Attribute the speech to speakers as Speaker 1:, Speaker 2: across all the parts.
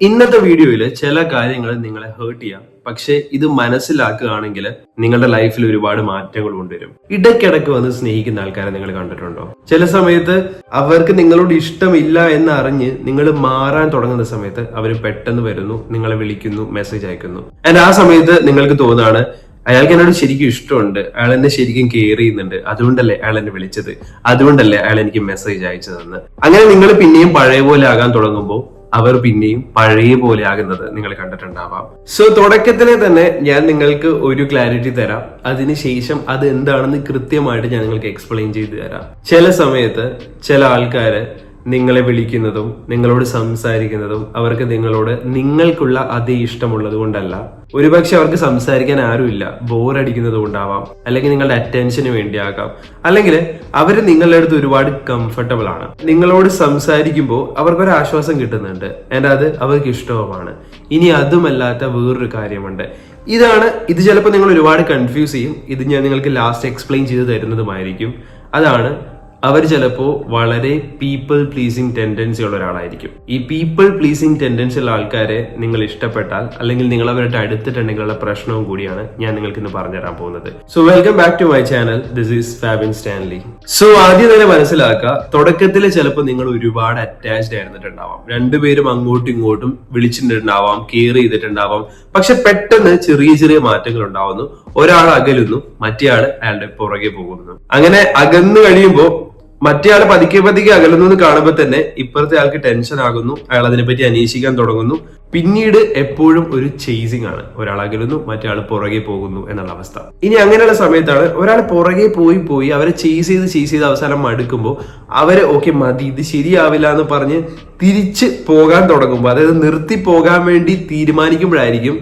Speaker 1: ഇന്നത്തെ വീഡിയോയിൽ ചില കാര്യങ്ങൾ നിങ്ങളെ ഹേർട്ട് ചെയ്യാം. പക്ഷെ ഇത് മനസ്സിലാക്കുകയാണെങ്കിൽ നിങ്ങളുടെ ലൈഫിൽ ഒരുപാട് മാറ്റങ്ങൾ കൊണ്ടുവരും. ഇടയ്ക്കിടയ്ക്ക് വന്ന് സ്നേഹിക്കുന്ന ആൾക്കാരെ നിങ്ങൾ കണ്ടിട്ടുണ്ടോ? ചില സമയത്ത് അവർക്ക് നിങ്ങളോട് ഇഷ്ടമില്ല എന്ന് അറിഞ്ഞ് നിങ്ങൾ മാറാൻ തുടങ്ങുന്ന സമയത്ത് അവർ പെട്ടെന്ന് വരുന്നു നിങ്ങളെ വിളിക്കുന്നു മെസ്സേജ് അയക്കുന്നു. ആൻഡ് ആ സമയത്ത് നിങ്ങൾക്ക് തോന്നാണ് അയാൾക്ക് എന്നോട് ശരിക്കും ഇഷ്ടമുണ്ട് അയാൾ എന്നെ ശരിക്കും കെയർ ചെയ്യുന്നുണ്ട് അതുകൊണ്ടല്ലേ അയാൾ എന്നെ വിളിച്ചത് അതുകൊണ്ടല്ലേ അയാൾ എനിക്ക് മെസ്സേജ് അയച്ചതെന്ന്. അങ്ങനെ നിങ്ങൾ പിന്നെയും പഴയ പോലെ ആകാൻ തുടങ്ങുമ്പോൾ അവർ പിന്നെയും പഴയ പോലെ ആകുന്നത് നിങ്ങൾ കണ്ടിട്ടുണ്ടാവാം. സോ തുടക്കത്തിലെ തന്നെ ഞാൻ നിങ്ങൾക്ക് ഒരു ക്ലാരിറ്റി തരാം. അതിനുശേഷം അത് എന്താണെന്ന് കൃത്യമായിട്ട് ഞാൻ നിങ്ങൾക്ക് എക്സ്പ്ലെയിൻ ചെയ്തു തരാം. ചില സമയത്ത് ചില ആൾക്കാര് നിങ്ങളെ വിളിക്കുന്നതും നിങ്ങളോട് സംസാരിക്കുന്നതും അവർക്ക് നിങ്ങളോട് നിങ്ങൾക്കുള്ള അതേ ഇഷ്ടമുള്ളത് കൊണ്ടല്ല. ഒരുപക്ഷെ അവർക്ക് സംസാരിക്കാൻ ആരുമില്ല ബോറടിക്കുന്നത് കൊണ്ടാവാം. അല്ലെങ്കിൽ നിങ്ങളുടെ അറ്റൻഷന് വേണ്ടിയാകാം. അല്ലെങ്കിൽ അവർ നിങ്ങളുടെ അടുത്ത് ഒരുപാട് കംഫർട്ടബിൾ ആണ്. നിങ്ങളോട് സംസാരിക്കുമ്പോൾ അവർക്കൊരു ആശ്വാസം കിട്ടുന്നുണ്ട്. എന്റെ അത് അവർക്ക് ഇഷ്ടവുമാണ്. ഇനി അതുമല്ലാത്ത വേറൊരു കാര്യമുണ്ട്. ഇതാണ് ഇത് ചിലപ്പോൾ നിങ്ങൾ ഒരുപാട് കൺഫ്യൂസ് ചെയ്യും. ഇത് ഞാൻ നിങ്ങൾക്ക് ലാസ്റ്റ് എക്സ്പ്ലെയിൻ ചെയ്ത് തരുന്നതുമായിരിക്കും. അതാണ് അവർ ചിലപ്പോൾ വളരെ പീപ്പിൾ പ്ലീസിങ് ടെൻഡൻസി ഉള്ള ഒരാളായിരിക്കും. ഈ പീപ്പിൾ പ്ലീസിങ് ടെൻഡൻസി ഉള്ള ആൾക്കാരെ നിങ്ങൾ ഇഷ്ടപ്പെട്ടാൽ അല്ലെങ്കിൽ നിങ്ങൾ അവരുടെ അടുത്തിട്ടുണ്ടെങ്കിലുള്ള പ്രശ്നവും കൂടിയാണ് ഞാൻ നിങ്ങൾക്ക് ഇന്ന് പറഞ്ഞുതരാൻ പോകുന്നത്. So welcome back to my channel this is Fabin Stanley so ആദ്യം തന്നെ മനസ്സിലാക്കുക തുടക്കത്തിൽ ചിലപ്പോൾ നിങ്ങൾ ഒരുപാട് അറ്റാച്ച്ഡ് ആയിരുന്നിട്ടുണ്ടാവാം. രണ്ടുപേരും അങ്ങോട്ടും ഇങ്ങോട്ടും വിളിച്ചിട്ടുണ്ടാവാം കെയർ ചെയ്തിട്ടുണ്ടാവാം. പക്ഷെ പെട്ടെന്ന് ചെറിയ ചെറിയ മാറ്റങ്ങൾ ഉണ്ടാവുന്നു. ഒരാൾ അകലുന്നു മറ്റേയാൾ അയാളുടെ പുറകെ പോകുന്നു. അങ്ങനെ അകന്നു കഴിയുമ്പോൾ മറ്റേയാൾ പതുക്കെ പതുക്കെ അകലുന്നു കാണുമ്പോൾ തന്നെ ഇപ്പുറത്തെ ആൾക്ക് ടെൻഷൻ ആകുന്നു അയാൾ അതിനെപ്പറ്റി അന്വേഷിക്കാൻ തുടങ്ങുന്നു. പിന്നീട് എപ്പോഴും ഒരു ചേസിങ് ആണ്. ഒരാൾ അകലുന്നു മറ്റേ പുറകെ പോകുന്നു എന്നുള്ള അവസ്ഥ. ഇനി അങ്ങനെയുള്ള സമയത്താണ് ഒരാൾ പുറകെ പോയി പോയി അവരെ ചേസ് ചെയ്ത് ചേസ് ചെയ്ത് അവസാനം മടുക്കുമ്പോൾ അവരെ ഓക്കെ മതി ഇത് ശരിയാവില്ല എന്ന് പറഞ്ഞ് തിരിച്ച് പോകാൻ തുടങ്ങുമ്പോൾ അതായത് നിർത്തി പോകാൻ വേണ്ടി തീരുമാനിക്കുമ്പോഴായിരിക്കും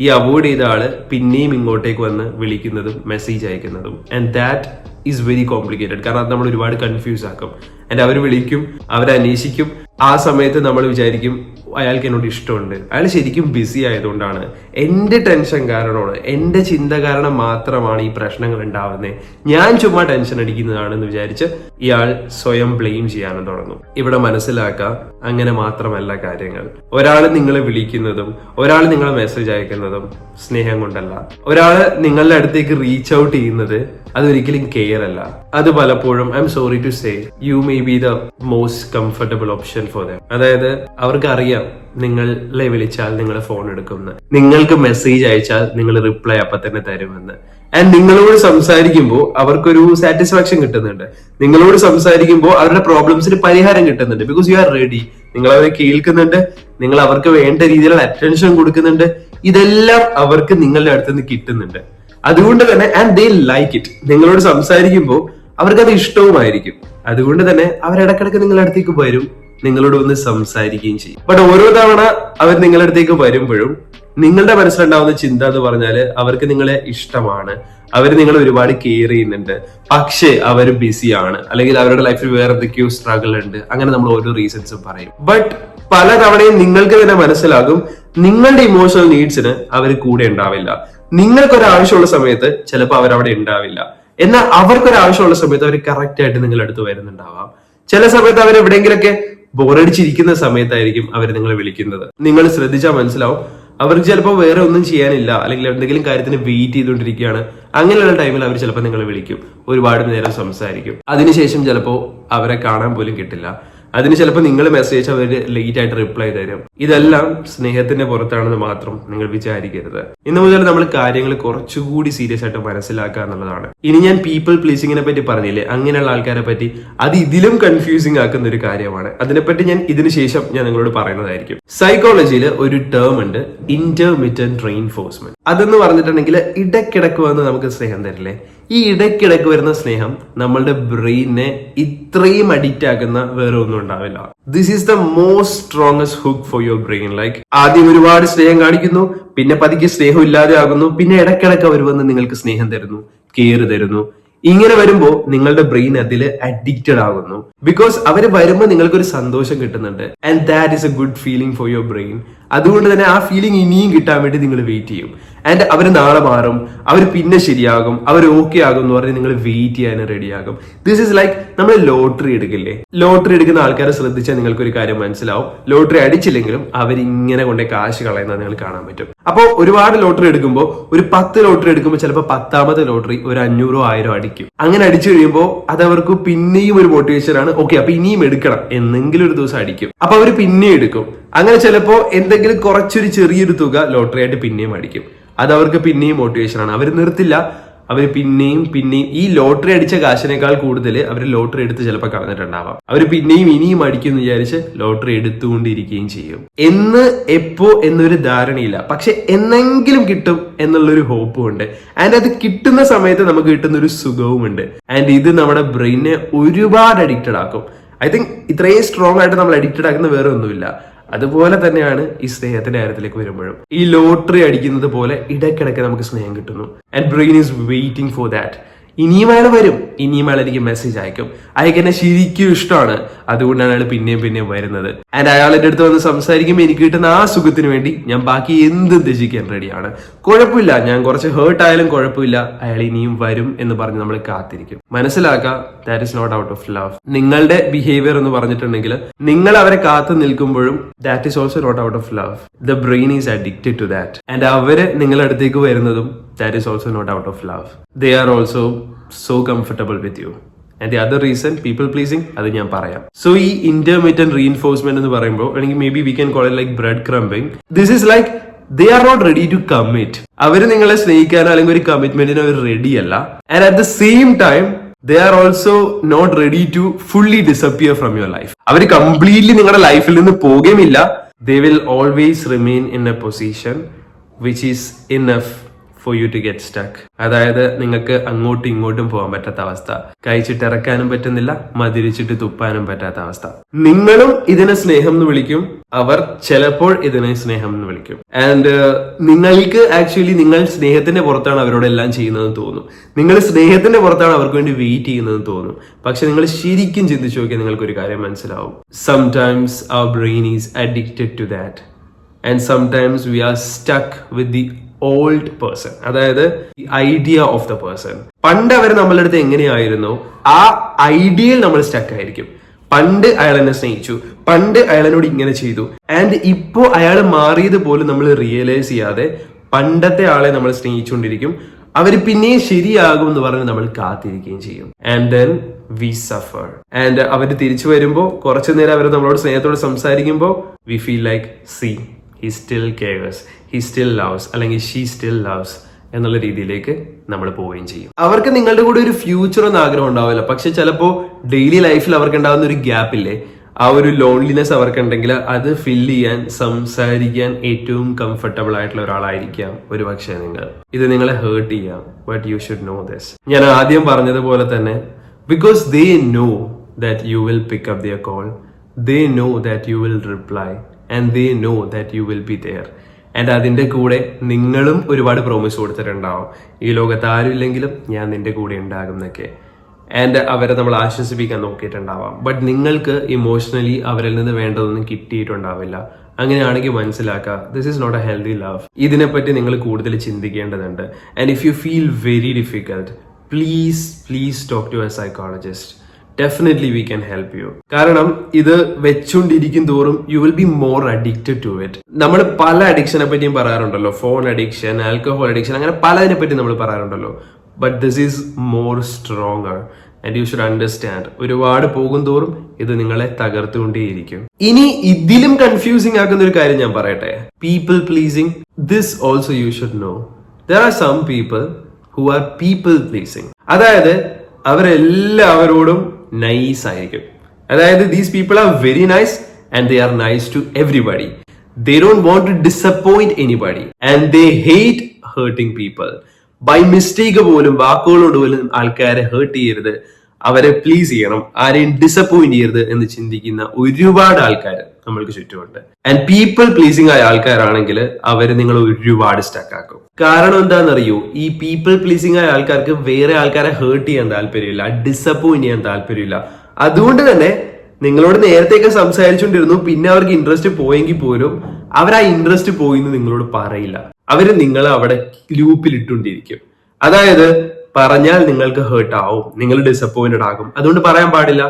Speaker 1: ഈ അവോയ്ഡ് ചെയ്ത ആൾ പിന്നെയും ഇങ്ങോട്ടേക്ക് വന്ന് വിളിക്കുന്നതും message അയക്കുന്നതും. And that is very complicated കാരണം അത് നമ്മൾ ഒരുപാട് കൺഫ്യൂസ് ആക്കും. ആൻഡ് അവർ വിളിക്കും അവരന്വേഷിക്കും. ആ സമയത്ത് നമ്മൾ വിചാരിക്കും അയാൾക്ക് എന്നോട് ഇഷ്ടമുണ്ട്. അയാൾ ശരിക്കും ബിസി ആയതുകൊണ്ടാണ്. എന്റെ ടെൻഷൻ കാരണമാണ് എന്റെ ചിന്ത കാരണം മാത്രമാണ് ഈ പ്രശ്നങ്ങൾ ഉണ്ടാവുന്നത് ഞാൻ ചുമ്മാ ടെൻഷൻ അടിക്കുന്നതാണെന്ന് വിചാരിച്ച് ഇയാൾ സ്വയം ബ്ലെയിം ചെയ്യാനും തുടങ്ങും. ഇവിടെ മനസ്സിലാക്കുക അങ്ങനെ മാത്രമല്ല കാര്യങ്ങൾ. ഒരാൾ നിങ്ങളെ വിളിക്കുന്നതും ഒരാൾ നിങ്ങളെ മെസ്സേജ് അയക്കുന്നതും സ്നേഹം കൊണ്ടല്ല. ഒരാൾ നിങ്ങളുടെ അടുത്തേക്ക് റീച്ച് ഔട്ട് ചെയ്യുന്നത് അതൊരിക്കലും കെയർ അല്ല. അത് പലപ്പോഴും I'm sorry to say you may be the most comfortable option for them അതായത് അവർക്ക് അറിയാം നിങ്ങളെ വിളിച്ചാൽ നിങ്ങൾ ഫോൺ എടുക്കുമെന്ന്. നിങ്ങൾക്ക് മെസ്സേജ് അയച്ചാൽ നിങ്ങൾ റിപ്ലൈ അപ്പൊ തന്നെ തരുമെന്ന്. ആൻഡ് നിങ്ങളോട് സംസാരിക്കുമ്പോൾ അവർക്കൊരു സാറ്റിസ്ഫാക്ഷൻ കിട്ടുന്നുണ്ട്. നിങ്ങളോട് സംസാരിക്കുമ്പോൾ അവരുടെ പ്രോബ്ലംസിന് പരിഹാരം കിട്ടുന്നുണ്ട്. ബിക്കോസ് യു ആർ റെഡി നിങ്ങൾ അവരെ കേൾക്കുന്നുണ്ട്. നിങ്ങൾ അവർക്ക് വേണ്ട രീതിയിലുള്ള അറ്റൻഷൻ കൊടുക്കുന്നുണ്ട്. ഇതെല്ലാം അവർക്ക് നിങ്ങളുടെ അടുത്ത് നിന്ന് കിട്ടുന്നുണ്ട്. അതുകൊണ്ട് തന്നെ ആൻഡ് ദേ ലൈക്ക് ഇറ്റ് നിങ്ങളോട് സംസാരിക്കുമ്പോൾ അവർക്ക് അത് ഇഷ്ടവുമായിരിക്കും. അതുകൊണ്ട് തന്നെ അവരിടക്കിടക്ക് നിങ്ങളുടെ അടുത്തേക്ക് വരും. നിങ്ങളോട് വന്ന് സംസാരിക്കുകയും ചെയ്യും. ബട്ട് ഓരോ തവണ അവർ നിങ്ങളുടെ അടുത്തേക്ക് വരുമ്പോഴും നിങ്ങളുടെ മനസ്സിലുണ്ടാവുന്ന ചിന്ത എന്ന് പറഞ്ഞാൽ അവർക്ക് നിങ്ങളെ ഇഷ്ടമാണ്. അവർ നിങ്ങളെ ഒരുപാട് കെയർ ചെയ്യുന്നുണ്ട്. പക്ഷേ അവർ ബിസിയാണ് അല്ലെങ്കിൽ അവരുടെ ലൈഫിൽ വേറെ എന്തൊക്കെയോ സ്ട്രഗിൾ ഉണ്ട്. അങ്ങനെ നമ്മൾ ഓരോ റീസൺസും പറയും. ബട്ട് പല തവണയും നിങ്ങൾക്ക് തന്നെ മനസ്സിലാകും നിങ്ങളുടെ ഇമോഷണൽ നീഡ്സിന് അവർ കൂടെ ഉണ്ടാവില്ല. നിങ്ങൾക്കൊരു ആവശ്യമുള്ള സമയത്ത് ചിലപ്പോൾ അവരവിടെ ഉണ്ടാവില്ല. എന്നാൽ അവർക്കൊരു ആവശ്യമുള്ള സമയത്ത് അവർ കറക്റ്റ് ആയിട്ട് നിങ്ങളുടെ അടുത്ത് വരുന്നുണ്ടാവാം. ചില സമയത്ത് അവർ എവിടെയെങ്കിലൊക്കെ ബോറടിച്ചിരിക്കുന്ന സമയത്തായിരിക്കും അവർ നിങ്ങളെ വിളിക്കുന്നത്. നിങ്ങൾ ശ്രദ്ധിച്ചാൽ മനസ്സിലാവും. അവർക്ക് ചിലപ്പോൾ വേറെ ഒന്നും ചെയ്യാനില്ല. അല്ലെങ്കിൽ എന്തെങ്കിലും കാര്യത്തിന് വെയിറ്റ് ചെയ്തുകൊണ്ടിരിക്കുകയാണ്. അങ്ങനെയുള്ള ടൈമിൽ അവർ ചിലപ്പോൾ നിങ്ങളെ വിളിക്കും. ഒരുപാട് നേരം സംസാരിക്കും. അതിനുശേഷം ചിലപ്പോൾ അവരെ കാണാൻ പോലും കിട്ടില്ല. അതിന് ചിലപ്പോൾ നിങ്ങൾ മെസ്സേജ് അവർ ലേറ്റ് ആയിട്ട് റിപ്ലൈ തരും. ഇതെല്ലാം സ്നേഹത്തിന്റെ പുറത്താണെന്ന് മാത്രം നിങ്ങൾ വിചാരിക്കരുത്. ഇന്നു മുതൽ നമ്മൾ കാര്യങ്ങൾ കുറച്ചുകൂടി സീരിയസ് ആയിട്ട് മനസ്സിലാക്കുക എന്നുള്ളതാണ്. ഇനി ഞാൻ പീപ്പിൾ പ്ലീസിങ്ങിനെ പറ്റി പറഞ്ഞില്ലേ? അങ്ങനെയുള്ള ആൾക്കാരെ പറ്റി അത് ഇതിലും കൺഫ്യൂസിംഗ് ആക്കുന്ന ഒരു കാര്യമാണ്. അതിനെപ്പറ്റി ഞാൻ ഇതിനു ശേഷം ഞാൻ നിങ്ങളോട് പറയുന്നതായിരിക്കും. സൈക്കോളജിയിൽ ഒരു ടേം ഉണ്ട് ഇന്റർമിറ്റന്റ് റെയിൻഫോഴ്സ്മെന്റ് അതെന്ന് പറഞ്ഞിട്ടുണ്ടെങ്കിൽ ഇടക്കിടക്ക് വന്ന് നമുക്ക് സ്നേഹം തരില്ലേ? ഈ ഇടയ്ക്കിടയ്ക്ക് വരുന്ന സ്നേഹം നമ്മളുടെ ബ്രെയിനെ ഇത്രയും അഡിക്റ്റ് ആക്കുന്ന വേറെ ഒന്നും ഉണ്ടാവില്ല. This is the most strongest hook for your brain like ആദ്യം ഒരുപാട് സ്നേഹം കാണിക്കുന്നു പിന്നെ പതിക്ക് സ്നേഹം ഇല്ലാതെ ആകുന്നു പിന്നെ ഇടയ്ക്കിടയ്ക്ക് അവർ വന്ന് നിങ്ങൾക്ക് സ്നേഹം തരുന്നു കെയർ തരുന്നു. ഇങ്ങനെ വരുമ്പോൾ നിങ്ങളുടെ ബ്രെയിൻ അതിൽ അഡിക്റ്റഡ് ആകുന്നു. ബിക്കോസ് അവർ വരുമ്പോൾ നിങ്ങൾക്ക് ഒരു സന്തോഷം കിട്ടുന്നുണ്ട്. And that is a good feeling for your brain അതുകൊണ്ട് തന്നെ ആ ഫീലിംഗ് ഇനിയും കിട്ടാൻ വേണ്ടി നിങ്ങൾ വെയിറ്റ് ചെയ്യും. ആൻഡ് അവർ നാളെ മാറും. അവർ പിന്നെ ശരിയാകും. അവർ ഓക്കെ ആകും എന്ന് പറഞ്ഞ് നിങ്ങൾ വെയിറ്റ് ചെയ്യാൻ റെഡിയാകും ദിസ് ഇസ് ലൈക്ക് നമ്മൾ ലോട്ടറി എടുക്കില്ലേ? ലോട്ടറി എടുക്കുന്ന ആൾക്കാരെ ശ്രദ്ധിച്ചാൽ നിങ്ങൾക്ക് ഒരു കാര്യം മനസ്സിലാവും. ലോട്ടറി അടിച്ചില്ലെങ്കിലും ഇങ്ങനെ കൊണ്ടേ കാശ് കളയുന്നത് നിങ്ങൾ കാണാൻ പറ്റും. അപ്പോൾ ഒരുപാട് ലോട്ടറി എടുക്കുമ്പോൾ ഒരു പത്ത് ലോട്ടറി എടുക്കുമ്പോൾ ചിലപ്പോൾ പത്താമത്തെ ലോട്ടറി ഒരു അഞ്ഞൂറോ ആയിരോ അടിക്കും. അങ്ങനെ അടിച്ചു കഴിയുമ്പോൾ അത് അവർക്ക് പിന്നെയും ഒരു മോട്ടിവേഷൻ ആണ്. ഓക്കെ അപ്പൊ ഇനിയും എടുക്കണം. എന്നെങ്കിലും ഒരു ദിവസം അടിക്കും. അപ്പൊ അവർ പിന്നെയും എടുക്കും. അങ്ങനെ ചിലപ്പോൾ എന്തെങ്കിലും കുറച്ചൊരു ചെറിയൊരു തുക ലോട്ടറി ആയിട്ട് പിന്നെയും അടിക്കും. അത് അവർക്ക് പിന്നെയും മോട്ടിവേഷൻ ആണ്. അവർ നിർത്തില്ല. അവർ പിന്നെയും പിന്നെയും ഈ ലോട്ടറി അടിച്ച കാശിനേക്കാൾ കൂടുതൽ അവർ ലോട്ടറി എടുത്ത് ചിലപ്പോൾ കളഞ്ഞിട്ടുണ്ടാവാം. അവർ പിന്നെയും ഇനിയും അടിക്കും എന്ന് വിചാരിച്ച് ലോട്ടറി എടുത്തുകൊണ്ടിരിക്കുകയും ചെയ്യും. എന്ന് എപ്പോ എന്നൊരു ധാരണയില്ല. പക്ഷെ എന്നെങ്കിലും കിട്ടും എന്നുള്ളൊരു ഹോപ്പും ഉണ്ട്. ആൻഡ് അത് കിട്ടുന്ന സമയത്ത് നമുക്ക് കിട്ടുന്ന ഒരു സുഖവും ഉണ്ട് ആൻഡ് ഇത് നമ്മുടെ ബ്രെയിനെ ഒരുപാട് അഡിക്റ്റഡ് ആക്കും. ഐ തിങ്ക് ഇത്രയും സ്ട്രോങ് ആയിട്ട് നമ്മൾ അഡിക്റ്റഡ് ആക്കുന്ന വേറെ ഒന്നുമില്ല അതുപോലെ തന്നെയാണ് ഈ സ്നേഹത്തിന്റെ കാര്യത്തിലേക്ക് വരുമ്പോഴും. ഈ ലോട്ടറി അടിക്കുന്നത് പോലെ ഇടയ്ക്കിടയ്ക്ക് നമുക്ക് സ്നേഹം കിട്ടുന്നു. And brain is waiting for that ഇനിയും അയാൾ വരും. ഇനിയും അയാൾ എനിക്ക് മെസ്സേജ് അയക്കും. അയാൾക്ക് എന്നെ ശരിക്കും ഇഷ്ടമാണ്. അതുകൊണ്ടാണ് അയാൾ പിന്നെയും പിന്നെയും വരുന്നത്. ആൻഡ് അയാൾ എന്റെ അടുത്ത് വന്ന് സംസാരിക്കുമ്പോൾ എനിക്ക് കിട്ടുന്ന ആ സുഖത്തിന് വേണ്ടി ഞാൻ ബാക്കി എന്തും ത്യജിക്കാൻ റെഡിയാണ് കുഴപ്പമില്ല. ഞാൻ കുറച്ച് ഹേർട്ട് ആയാലും കുഴപ്പമില്ല. അയാൾ ഇനിയും വരും എന്ന് പറഞ്ഞ് നമ്മൾ കാത്തിരിക്കും. മനസ്സിലാക്കുക that is not out of love നിങ്ങളുടെ ബിഹേവിയർ എന്ന് പറഞ്ഞിട്ടുണ്ടെങ്കിൽ നിങ്ങൾ അവരെ കാത്തു നിൽക്കുമ്പോഴും that is also not out of love the brain is addicted to that and അവർ നിങ്ങളുടെ അടുത്തേക്ക് വരുന്നതും that is also not out of love. They are also so comfortable with you. And the other reason people pleasing അത് ഞാൻ പറയാം. So ഈ intermediate reinforcement എന്ന് പറയുമ്പോൾ അല്ലെങ്കിൽ maybe we can call it like bread crumbing this is like they are not ready to commit അവർ നിങ്ങളെ സ്നേഹിക്കാനോ അല്ലെങ്കിൽ ഒരു കമ്മിറ്റ്മെന്റിനോ അവർ റെഡി അല്ല. And at the same time they are also not ready to fully disappear from your life our completely നിങ്ങളുടെ ലൈഫിൽ നിന്ന് പോകുകയുമില്ല. They will always remain in a position which is enough for you to get stuck അതായത് നിങ്ങൾക്ക് അങ്ങോട്ടും ഇങ്ങോട്ടും പോകാൻ പറ്റാത്ത അവസ്ഥ. കഴിച്ചിട്ട് ഇറക്കാനും പറ്റുന്നില്ല മതിരിച്ചിട്ട് തുപ്പാനും പറ്റാത്ത അവസ്ഥ. നിങ്ങളും ഇതിനെ സ്നേഹം എന്ന് വിളിക്കും. അവർ ചിലപ്പോൾ ഇതിനെ സ്നേഹം എന്ന് വിളിക്കും. ആൻഡ് നിങ്ങൾക്ക് ആക്ച്വലി നിങ്ങൾ സ്നേഹത്തിന്റെ പുറത്താണ് അവരോട് എല്ലാം ചെയ്യുന്നതെന്ന് തോന്നും. നിങ്ങൾ സ്നേഹത്തിന്റെ പുറത്താണ് അവർക്ക് വേണ്ടി വെയിറ്റ് ചെയ്യുന്നതെന്ന് തോന്നും. പക്ഷെ നിങ്ങൾ ശരിക്കും ചിന്തിച്ചു നോക്കിയാൽ നിങ്ങൾക്ക് ഒരു കാര്യം മനസ്സിലാവും. Sometimes our brain is addicted to that and sometimes we are stuck with the old person അതായത് ഐഡിയ ഓഫ് ദ പേഴ്സൺ പണ്ട് അവർ നമ്മളുടെ അടുത്ത് എങ്ങനെയായിരുന്നു? ആ ഐഡിയയിൽ നമ്മൾ സ്റ്റക്ക് ആയിരിക്കും. പണ്ട് അയാൾ എന്നെ സ്നേഹിച്ചു. പണ്ട് അയാൾ എന്നോട് ഇങ്ങനെ ചെയ്തു. ആൻഡ് ഇപ്പോ അയാൾ മാറിയത് പോലും നമ്മൾ റിയലൈസ് ചെയ്യാതെ പണ്ടത്തെ ആളെ നമ്മൾ സ്നേഹിച്ചുകൊണ്ടിരിക്കും. അവർ പിന്നെയും ശരിയാകും എന്ന് പറഞ്ഞ് നമ്മൾ കാത്തിരിക്കുകയും ചെയ്യും. And then we suffer and അവർ തിരിച്ചു വരുമ്പോൾ കുറച്ചു നേരം അവർ നമ്മളോട് സ്നേഹത്തോട് സംസാരിക്കുമ്പോൾ we feel like see he still cares he still loves അല്ലെങ്കിൽ ഷീ സ്റ്റിൽ ലവ്സ് എന്നുള്ള രീതിയിലേക്ക് നമ്മൾ പോവുകയും ചെയ്യും. അവർക്ക് നിങ്ങളുടെ കൂടെ ഒരു ഫ്യൂച്ചർ ഒന്നും ആഗ്രഹം ഉണ്ടാവില്ല. പക്ഷെ ചിലപ്പോൾ ഡെയിലി ലൈഫിൽ അവർക്ക് ഉണ്ടാകുന്ന ഒരു ഗ്യാപ്പ് ഇല്ലേ? ആ ഒരു ലോൺലിനെസ് അവർക്കുണ്ടെങ്കിൽ അത് ഫില്ല് ചെയ്യാൻ സംസാരിക്കാൻ ഏറ്റവും കംഫർട്ടബിൾ ആയിട്ടുള്ള ഒരാളായിരിക്കാം ഒരു പക്ഷേ നിങ്ങൾ. ഇത് നിങ്ങളെ ഹേർട്ട് ചെയ്യാം. But you should know this ഞാൻ ആദ്യം പറഞ്ഞതുപോലെ തന്നെ because they know that you will pick up their call they know that you will reply and they know that you will be there and അതിന്റെ കൂടെ നിങ്ങളും ഒരുപാട് promise കൊടുത്തിട്ടുണ്ടാവും. ഈ ലോകത്ത് ആരും ഇല്ലെങ്കിലും ഞാൻ നിന്റെ കൂടെ ഉണ്ടാകും എന്നൊക്കെ ആൻഡ് അവരെ നമ്മൾ ആശ്വസിപ്പിക്കാൻ നോക്കിയിട്ടുണ്ടാവാം. ബട്ട് നിങ്ങൾക്ക് ഇമോഷണലി അവരിൽ നിന്ന് വേണ്ടതൊന്നും കിട്ടിയിട്ടുണ്ടാവില്ല. അങ്ങനെയാണെങ്കിൽ മനസ്സിലാക്കുക this is not a healthy love ഇതിനെപ്പറ്റി നിങ്ങൾ കൂടുതൽ ചിന്തിക്കേണ്ടതുണ്ട്. And if you feel very difficult please please talk to a psychologist definitely we can help you കാരണം ഇത് വെച്ചുകൊണ്ടിരിക്കും തോറും you will be more addicted to it നമ്മൾ പല അഡിക്ഷനെ പറ്റിയും പറയാറുണ്ടല്ലോ. ഫോൺ അഡിക്ഷൻ ആൽക്കഹോൾ അഡിക്ഷൻ അങ്ങനെ പലതിനെ പറ്റി നമ്മൾ പറയാറുണ്ടല്ലോ. But this is more stronger and you should understand ഒരുപാട് പോകും തോറും ഇത് നിങ്ങളെ തകർത്തുകൊണ്ടേയിരിക്കും. ഇനി ഇതിലും കൺഫ്യൂസിംഗ് ആക്കുന്ന ഒരു കാര്യം ഞാൻ പറയട്ടെ. People pleasing this also you should know there are some people who are people pleasing അതായത് അവരെല്ലാവരോടും നൈസ് ആയിരിക്കും അതായത് these people are very nice and they are nice to everybody they don't want to disappoint anybody and they hate hurting people by mistake പോലും വാക്കുകളോട് പോലും ആൾക്കാരെ heart ചെയ്യരുത്. അവരെ പ്ലീസ് ചെയ്യണം ആരെയും ഡിസപ്പോയിന്റ് ചെയ്യരുത് എന്ന് ചിന്തിക്കുന്ന ഒരുപാട് ആൾക്കാർ നമ്മൾക്ക് ചുറ്റുമുണ്ട്. ആൻഡ് പീപ്പിൾ പ്ലീസിങ് ആയ ആൾക്കാരാണെങ്കിൽ അവർ നിങ്ങൾ ഒരുപാട് സ്റ്റക്ക് ആക്കും. കാരണം എന്താണെന്നറിയോ? ഈ പീപ്പിൾ പ്ലീസിങ് ആയ ആൾക്കാർക്ക് വേറെ ആൾക്കാരെ ഹേർട്ട് ചെയ്യാൻ താല്പര്യമില്ല ഡിസപ്പോയിന്റ് ചെയ്യാൻ താല്പര്യമില്ല. അതുകൊണ്ട് തന്നെ നിങ്ങളോട് നേരത്തെയൊക്കെ സംസാരിച്ചുകൊണ്ടിരുന്നു പിന്നെ അവർക്ക് ഇൻട്രസ്റ്റ് പോയെങ്കിൽ പോലും അവർ ആ ഇൻട്രസ്റ്റ് പോയി എന്ന് നിങ്ങളോട് പറയില്ല. അവർ നിങ്ങളെ അവിടെ ലൂപ്പിൽ ഇട്ടുകൊണ്ടിരിക്കും. അതായത് പറഞ്ഞാൽ നിങ്ങൾക്ക് ഹേർട്ട് ആവും. നിങ്ങൾ ഡിസപ്പോയിന്റഡ് ആകും. അതുകൊണ്ട് പറയാൻ പാടില്ല.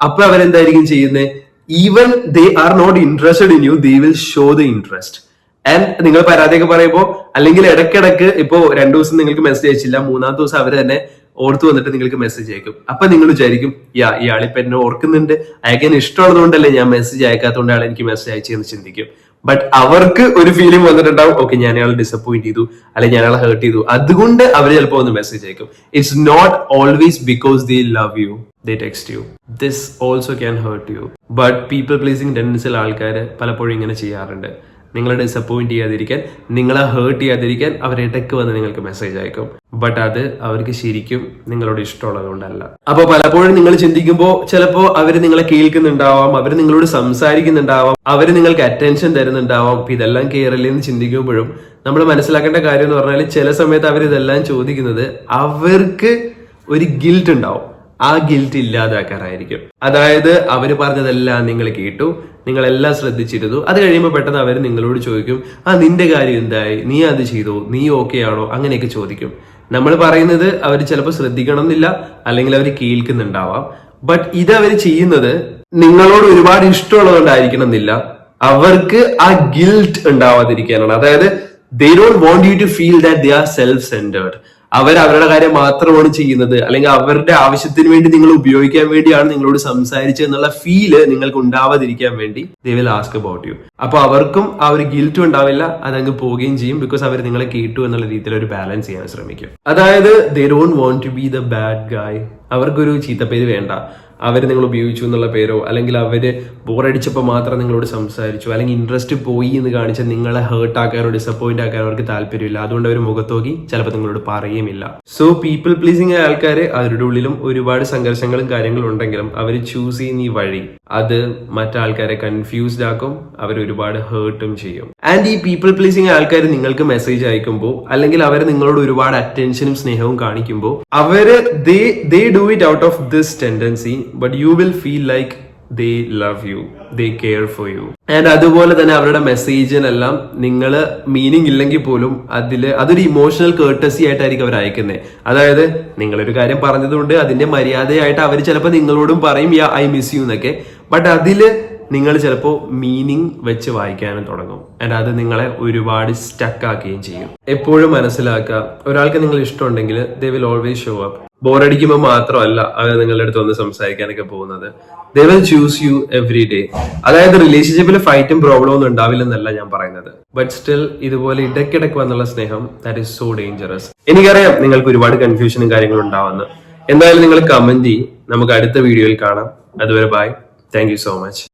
Speaker 1: അപ്പൊ അവരെന്തായിരിക്കും ചെയ്യുന്നത് even they are not interested in you they will show the interest and നിങ്ങൾ പരാതിയൊക്കെ പറയുമ്പോൾ അല്ലെങ്കിൽ ഇടയ്ക്കിടയ്ക്ക് ഇപ്പോ രണ്ടു ദിവസം നിങ്ങൾക്ക് മെസ്സേജ് അയച്ചില്ല മൂന്നാം ദിവസം അവർ തന്നെ ഓർത്ത് വന്നിട്ട് നിങ്ങൾക്ക് മെസ്സേജ് അയക്കും. അപ്പൊ നിങ്ങൾ വിചാരിക്കും യാ ഇയാളിപ്പോ എന്നെ ഓർക്കുന്നുണ്ട്. അയക്കാൻ ഇഷ്ടമുള്ളതുകൊണ്ടല്ലേ ഞാൻ മെസ്സേജ് അയക്കാത്തതുകൊണ്ട് അയാൾ എനിക്ക് മെസ്സേജ് അയച്ചെന്ന് ചിന്തിക്കും. ബട്ട് അവർക്ക് ഒരു ഫീലിംഗ് വന്നിട്ടുണ്ടാവും ഓക്കെ ഞാൻ അയാളെ ഡിസപ്പോയിന്റ് ചെയ്തു അല്ലെങ്കിൽ ഞാൻ അയാളെ ഹേർട്ട് ചെയ്തു. അതുകൊണ്ട് അവർ ചിലപ്പോൾ ഒന്ന് മെസ്സേജ് അയക്കും. It's not always because they love you they text you this also can hurt you but people pleasing ടെൻഡൻസിൽ ആൾക്കാർ പലപ്പോഴും ഇങ്ങനെ ചെയ്യാറുണ്ട്. നിങ്ങളെ ഡിസപ്പോയിന്റ് ചെയ്യാതിരിക്കാൻ നിങ്ങളെ ഹേർട്ട് ചെയ്യാതിരിക്കാൻ അവർ ഇടയ്ക്ക് വന്ന് നിങ്ങൾക്ക് മെസ്സേജ് അയക്കും. ബട്ട് അത് അവർക്ക് ശരിക്കും നിങ്ങളോട് ഇഷ്ടമുള്ളത് കൊണ്ടല്ല അപ്പൊ പലപ്പോഴും നിങ്ങൾ ചിന്തിക്കുമ്പോൾ ചിലപ്പോൾ അവർ നിങ്ങളെ കേൾക്കുന്നുണ്ടാവാം അവർ നിങ്ങളോട് സംസാരിക്കുന്നുണ്ടാവാം അവർ നിങ്ങൾക്ക് അറ്റൻഷൻ തരുന്നുണ്ടാവാം. ഇതെല്ലാം എന്ന് ചിന്തിക്കുമ്പോഴും നമ്മൾ മനസ്സിലാക്കേണ്ട കാര്യം എന്ന് പറഞ്ഞാൽ ചില സമയത്ത് അവർ ഇതെല്ലാം ചോദിക്കുന്നത് അവർക്ക് ഒരു ഗിൽറ്റ് ഉണ്ടാവും. ആ ഗിൽറ്റ് ഇല്ലാതാക്കാനായിരിക്കും അതായത് അവർ പറഞ്ഞതെല്ലാം നിങ്ങൾ കേട്ടു നിങ്ങളെല്ലാം ശ്രദ്ധിച്ചിരുന്നു. അത് കഴിയുമ്പോൾ പെട്ടെന്ന് അവർ നിങ്ങളോട് ചോദിക്കും ആ നിന്റെ കാര്യം എന്തായി? നീ അത് ചെയ്തോ? നീ ഓക്കെ ആണോ? അങ്ങനെയൊക്കെ ചോദിക്കും. നമ്മൾ പറയുന്നത് അവർ ചിലപ്പോൾ ശ്രദ്ധിക്കണം എന്നില്ല അല്ലെങ്കിൽ അവർ കേൾക്കുന്നുണ്ടാവാം. ബട്ട് ഇത് അവർ ചെയ്യുന്നത് നിങ്ങളോട് ഒരുപാട് ഇഷ്ടമുള്ളതുകൊണ്ടായിരിക്കണം എന്നില്ല അവർക്ക് ആ ഗിൽറ്റ് ഉണ്ടാവാതിരിക്കാനാണ്. അതായത് they don't want you to feel that they are self centred അവർ അവരുടെ കാര്യം മാത്രമാണ് ചെയ്യുന്നത്. അല്ലെങ്കിൽ അവരുടെ ആവശ്യത്തിന് വേണ്ടി നിങ്ങൾ ഉപയോഗിക്കാൻ വേണ്ടിയാണ് നിങ്ങളോട് സംസാരിച്ചത് എന്നുള്ള ഫീൽ നിങ്ങൾക്ക് ഉണ്ടാവാതിരിക്കാൻ വേണ്ടി they will ask about you അപ്പൊ അവർക്കും ആ ഒരു ഗിൽറ്റും ഉണ്ടാവില്ല അതങ്ങ് പോവുകയും ചെയ്യും ബിക്കോസ് അവർ നിങ്ങളെ കേട്ടു എന്നുള്ള രീതിയിൽ ഒരു ബാലൻസ് ചെയ്യാൻ ശ്രമിക്കും. അതായത് they don't want to be the bad guy അവർക്കൊരു ചീത്തപ്പേര് വേണ്ട. അവർ നിങ്ങൾ ഉപയോഗിച്ചു എന്നുള്ള പേരോ അല്ലെങ്കിൽ അവർ ബോറടിച്ചപ്പോൾ മാത്രം നിങ്ങളോട് സംസാരിച്ചു അല്ലെങ്കിൽ ഇൻട്രസ്റ്റ് പോയി എന്ന് കാണിച്ച നിങ്ങളെ ഹേർട്ട് ആക്കാനോ ഡിസപ്പോയിന്റ് ആക്കാനോ അവർക്ക് താല്പര്യമില്ല. അതുകൊണ്ട് അവർ മുഖത്തോക്കി ചിലപ്പോൾ നിങ്ങളോട് പറയുമില്ല സോ പീപ്പിൾ പ്ലീസിങ് ആൾക്കാർ അവരുടെ ഉള്ളിലും ഒരുപാട് സംഘർഷങ്ങളും കാര്യങ്ങളും ഉണ്ടെങ്കിലും അവർ ചൂസ് ചെയ്യുന്ന ഈ വഴി അത് മറ്റാൾക്കാരെ കൺഫ്യൂസ്ഡ് ആക്കും അവർ ഒരുപാട് ഹേർട്ടും ചെയ്യും. ആൻഡ് ഈ പീപ്പിൾ പ്ലീസിങ് ആൾക്കാർ നിങ്ങൾക്ക് മെസ്സേജ് അയക്കുമ്പോൾ അല്ലെങ്കിൽ അവർ നിങ്ങളോട് ഒരുപാട് അറ്റൻഷനും സ്നേഹവും കാണിക്കുമ്പോൾ അവർ they they do it out of this tendency but you will feel like they love you they care for you and അതുപോലെ തന്നെ അവരുടെ മെസ്സേജിനെല്ലാം നിങ്ങൾ മീനിങ് ഇല്ലെങ്കിൽ പോലും അതിൽ അതൊരു ഇമോഷണൽ കേർട്ടസി ആയിട്ടായിരിക്കും അവർ അയക്കുന്നത് അതായത് നിങ്ങളൊരു കാര്യം പറഞ്ഞതുകൊണ്ട് അതിന്റെ മര്യാദയായിട്ട് അവർ ചിലപ്പോൾ നിങ്ങളോടും പറയും യാ ഐ മിസ് യു എന്നൊക്കെ. ബട്ട് അതിൽ നിങ്ങൾ ചിലപ്പോൾ മീനിങ് വെച്ച് വായിക്കാനും തുടങ്ങും. ആൻഡ് അത് നിങ്ങളെ ഒരുപാട് സ്റ്റക്കാക്കുകയും ചെയ്യും. എപ്പോഴും മനസ്സിലാക്കുക ഒരാൾക്ക് നിങ്ങൾ ഇഷ്ടമുണ്ടെങ്കിൽ they will always show up ബോറടിക്കുമ്പോൾ മാത്രമല്ല അവർ നിങ്ങളുടെ അടുത്ത് വന്ന് സംസാരിക്കാനൊക്കെ പോകുന്നത്. They will choose you every day അതായത് റിലേഷൻഷിപ്പിൽ ഫൈറ്റും പ്രോബ്ലം ഒന്നും ഉണ്ടാവില്ലെന്നല്ല ഞാൻ പറയുന്നത്. ബട്ട് സ്റ്റിൽ ഇതുപോലെ ഇടയ്ക്കിടയ്ക്ക് വന്നുള്ള സ്നേഹം ദാറ്റ് ഈസ് സോ ഡേഞ്ചറസ് എനിക്കറിയാം നിങ്ങൾക്ക് ഒരുപാട് കൺഫ്യൂഷനും കാര്യങ്ങളും ഉണ്ടാവുന്നു എന്തായാലും നിങ്ങൾ കമന്റ് ചെയ്യും. നമുക്ക് അടുത്ത വീഡിയോയിൽ കാണാം. അതുവരെ ബൈ താങ്ക് സോ മച്ച്